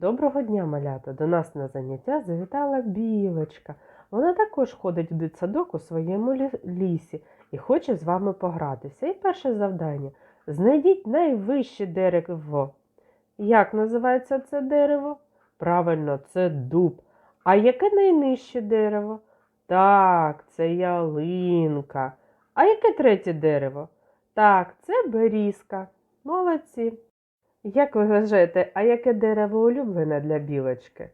Доброго дня, малята! До нас на заняття завітала білочка. Вона також ходить в дитсадок у своєму лісі і хоче з вами погратися. І перше завдання знайдіть найвище дерево. Як називається це дерево? Правильно, це дуб. А яке найнижче дерево? Так, це ялинка. А яке третє дерево? Так, це берізка. Молодці. Як ви вважаєте, а яке дерево улюблене для білочки?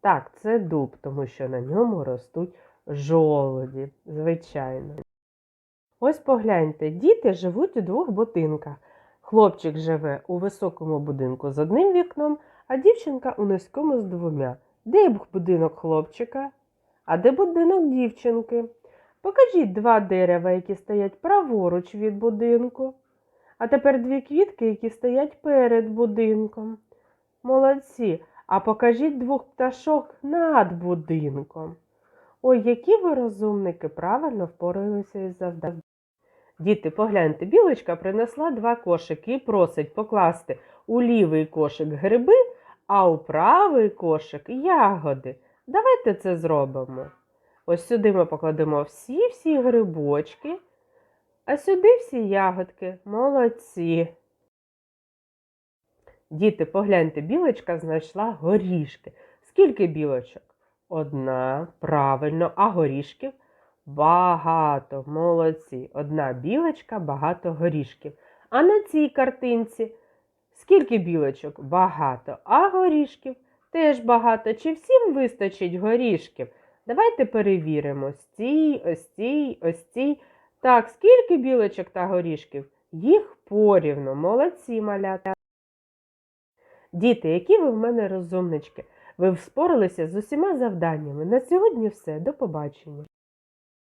Так, це дуб, тому що на ньому ростуть жолоді, звичайно. Ось погляньте, діти живуть у двох будинках. Хлопчик живе у високому будинку з одним вікном, а дівчинка у низькому з двома. Де будинок хлопчика? А де будинок дівчинки? Покажіть два дерева, які стоять праворуч від будинку. А тепер дві квітки, які стоять перед будинком. Молодці. А покажіть двох пташок над будинком. Ой, які ви розумники, правильно впоралися із завданням. Діти, погляньте, білочка принесла два кошики і просить покласти у лівий кошик гриби, а у правий кошик ягоди. Давайте це зробимо. Ось сюди ми покладемо всі-всі грибочки, а сюди всі ягодки. Молодці. Діти, погляньте, білочка знайшла горішки. Скільки білочок? Одна, правильно, а горішків? Багато, молодці. Одна білочка, багато горішків. А на цій картинці скільки білочок? Багато. А горішків теж багато. Чи всім вистачить горішків? Давайте перевіримо. Стій, ось цій, ось цій. Так, скільки білочок та горішків? Їх порівно, Молодці, малята. Діти, які ви в мене розумнички. Ви вспоралися з усіма завданнями. На сьогодні все. До побачення.